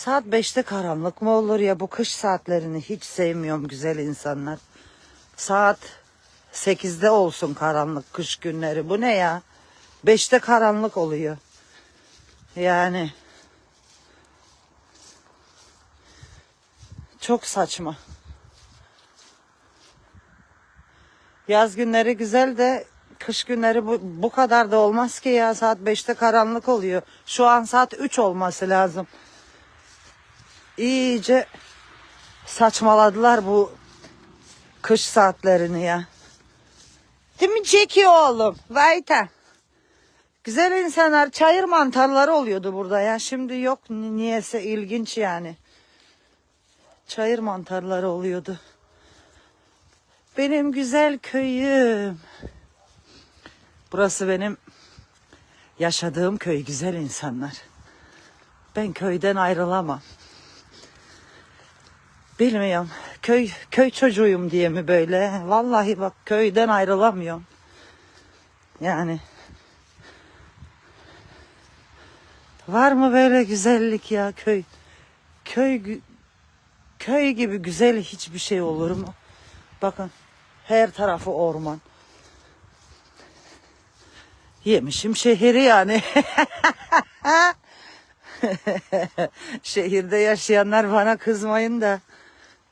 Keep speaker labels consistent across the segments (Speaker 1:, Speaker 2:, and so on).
Speaker 1: Saat 5'te karanlık mı olur ya bu kış saatlerini hiç sevmiyorum güzel insanlar. Saat 8'de olsun karanlık kış günleri. Bu ne ya? 5'te karanlık oluyor. Yani çok saçma. Yaz günleri güzel de kış günleri bu, bu kadar da olmaz ki ya saat 5'te karanlık oluyor. Şu an saat 3 olması lazım. İyice saçmaladılar bu kış saatlerini ya. Değil mi Jackie oğlum? Vayta. Güzel insanlar çayır mantarları oluyordu burada ya. Şimdi yok ni- niyeyse ilginç yani. Çayır mantarları oluyordu. Benim güzel köyüm. Burası benim yaşadığım köy güzel insanlar. Ben köyden ayrılamam. Bilmiyorum. Köy köy çocuğuyum diye mi böyle? Vallahi bak köyden ayrılamıyorum. Yani var mı böyle güzellik ya köy? Köy köy gibi güzel hiçbir şey olur mu? Bakın her tarafı orman. Yemişim şehri yani. Şehirde yaşayanlar bana kızmayın da.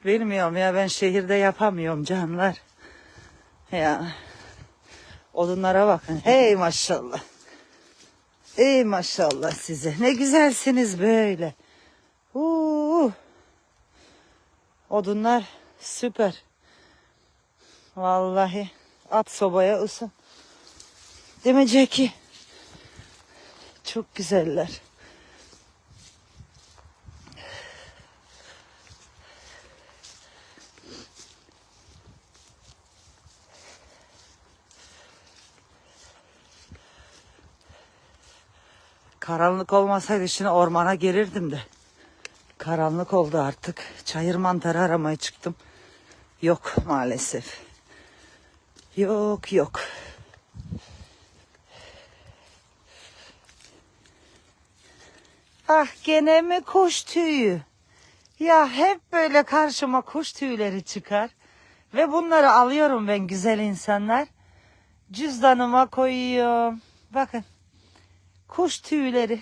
Speaker 1: Bilmiyorum ya ben şehirde yapamıyorum canlar. Ya. Odunlara bakın. Hey maşallah. Ey maşallah size. Ne güzelsiniz böyle. Uuu. Odunlar süper. Vallahi at sobaya ısın. Değil mi Jackie? Çok güzeller. Karanlık olmasaydı şimdi ormana gelirdim de. Karanlık oldu artık. Çayır mantarı aramaya çıktım. Yok maalesef. Yok yok. Ah gene mi kuş tüyü? Ya hep böyle karşıma kuş tüyleri çıkar. Ve bunları alıyorum ben güzel insanlar. Cüzdanıma koyuyorum. Bakın. Kuş tüyleri.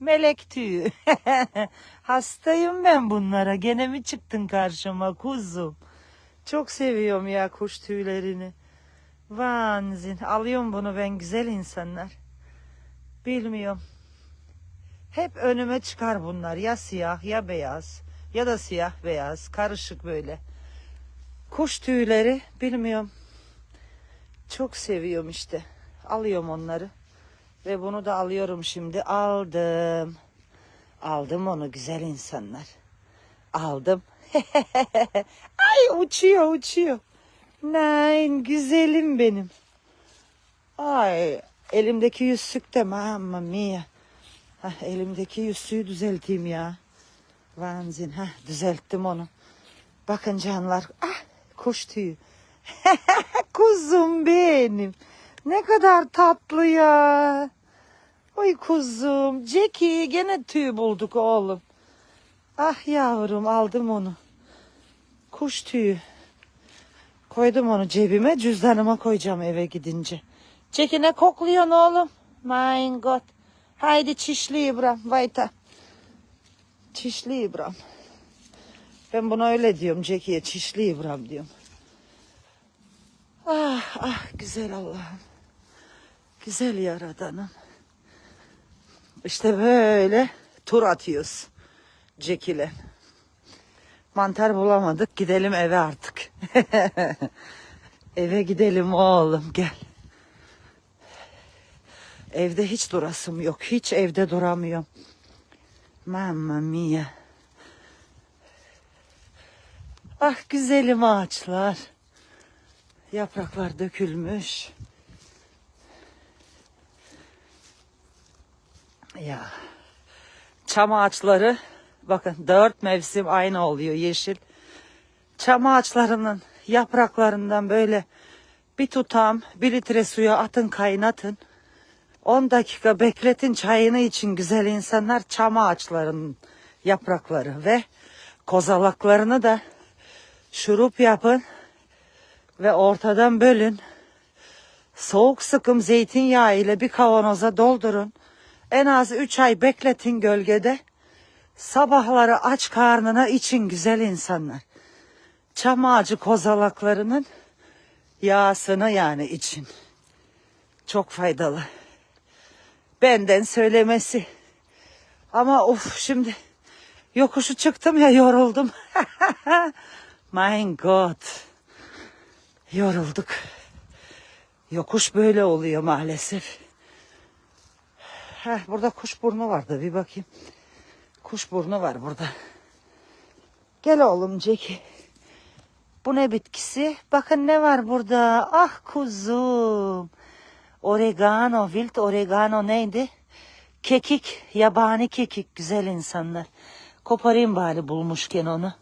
Speaker 1: Melek tüyü. Hastayım ben bunlara. Gene mi çıktın karşıma kuzum? Çok seviyorum ya kuş tüylerini. Vanzin. Alıyorum bunu ben güzel insanlar. Bilmiyorum. Hep önüme çıkar bunlar. Ya siyah ya beyaz. Ya da siyah beyaz. Karışık böyle. Kuş tüyleri bilmiyorum. Çok seviyorum işte. Alıyorum onları. Ve bunu da alıyorum şimdi. Aldım. Aldım onu güzel insanlar. Aldım. Ay uçuyor uçuyor. Nein güzelim benim. Ay elimdeki yüzsük de mamma mia. Hah, elimdeki yüzüğü düzelteyim ya. Vanzin. Hah, düzelttim onu. Bakın canlar. Ah, kuş tüyü. Kuzum benim. Ne kadar tatlı ya. Oy kuzum. Jackie gene tüy bulduk oğlum. Ah yavrum aldım onu. Kuş tüyü. Koydum onu cebime cüzdanıma koyacağım eve gidince. Jackie ne kokluyorsun oğlum? My God. Haydi çişli İbrahim. Vayta. Çişli İbrahim. Ben buna öyle diyorum Jackie'ye. Çişli İbrahim diyorum. Ah ah güzel Allah'ım. Güzel yaradanım. İşte böyle tur atıyoruz Jackie'le. Mantar bulamadık. Gidelim eve artık. eve gidelim oğlum gel. Evde hiç durasım yok. Hiç evde duramıyorum. Mamma mia. Ah güzelim ağaçlar. Yapraklar dökülmüş. Ya. Çam ağaçları bakın dört mevsim aynı oluyor yeşil. Çam ağaçlarının yapraklarından böyle bir tutam bir litre suya atın kaynatın. 10 dakika bekletin çayını için güzel insanlar çam ağaçlarının yaprakları ve kozalaklarını da şurup yapın ve ortadan bölün. Soğuk sıkım zeytinyağı ile bir kavanoza doldurun. En az 3 ay bekletin gölgede. Sabahları aç karnına için güzel insanlar. Çam ağacı kozalaklarının yağsını yani için. Çok faydalı. Benden söylemesi. Ama of şimdi yokuşu çıktım ya yoruldum. My God. Yorulduk. Yokuş böyle oluyor maalesef. Heh, burada kuşburnu vardı bir bakayım. Kuşburnu var burada. Gel oğlum Jackie. Bu ne bitkisi? Bakın ne var burada. Ah kuzum. Oregano, wild oregano neydi? Kekik, yabani kekik güzel insanlar. Koparayım bari bulmuşken onu.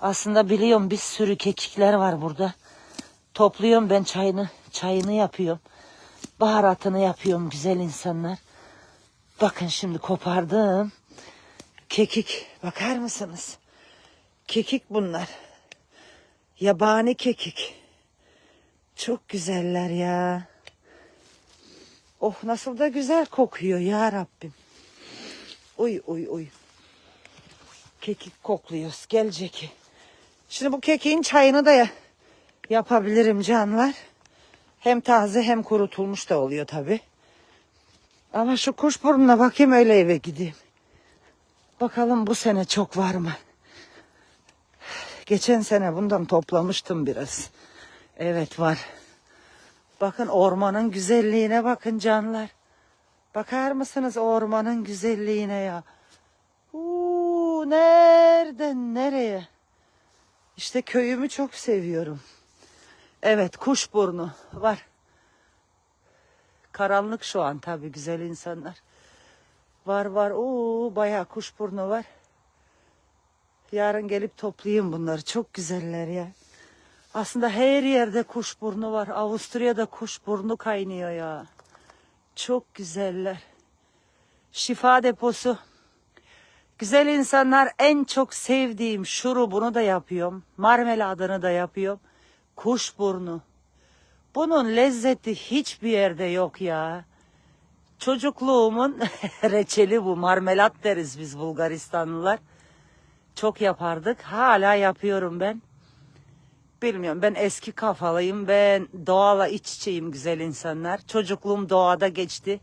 Speaker 1: Aslında biliyorum bir sürü kekikler var burada. Topluyorum ben çayını, çayını yapıyorum. Baharatını yapıyorum güzel insanlar. Bakın şimdi kopardım. Kekik bakar mısınız? Kekik bunlar. Yabani kekik. Çok güzeller ya. Oh nasıl da güzel kokuyor ya Rabbim. Uy uy uy. Kekik kokluyoruz. Gelecek. Şimdi bu kekiğin çayını da ya- yapabilirim canlar. Hem taze hem kurutulmuş da oluyor tabi. Ama şu kuşburnuna bakayım öyle eve gideyim. Bakalım bu sene çok var mı? Geçen sene bundan toplamıştım biraz. Evet var. Bakın ormanın güzelliğine bakın canlar. Bakar mısınız ormanın güzelliğine ya? Uuu nereden nereye? İşte köyümü çok seviyorum. Evet kuşburnu var. Karanlık şu an tabii güzel insanlar. Var var. Oo bayağı kuşburnu var. Yarın gelip toplayayım bunları. Çok güzeller ya. Aslında her yerde kuşburnu var. Avusturya'da kuşburnu kaynıyor ya. Çok güzeller. Şifa deposu. Güzel insanlar en çok sevdiğim şurubunu da yapıyorum. Marmeladını da yapıyorum. Kuşburnu. Bunun lezzeti hiçbir yerde yok ya. Çocukluğumun reçeli bu. Marmelat deriz biz Bulgaristanlılar. Çok yapardık. Hala yapıyorum ben. Bilmiyorum ben eski kafalıyım. Ben doğala iç içeyim güzel insanlar. Çocukluğum doğada geçti.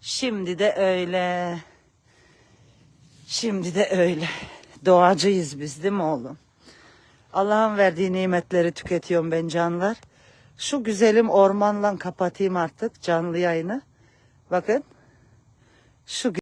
Speaker 1: Şimdi de öyle. Şimdi de öyle. Doğacıyız biz değil mi oğlum? Allah'ın verdiği nimetleri tüketiyorum ben canlar. Şu güzelim ormanla kapatayım artık canlı yayını. Bakın. Şu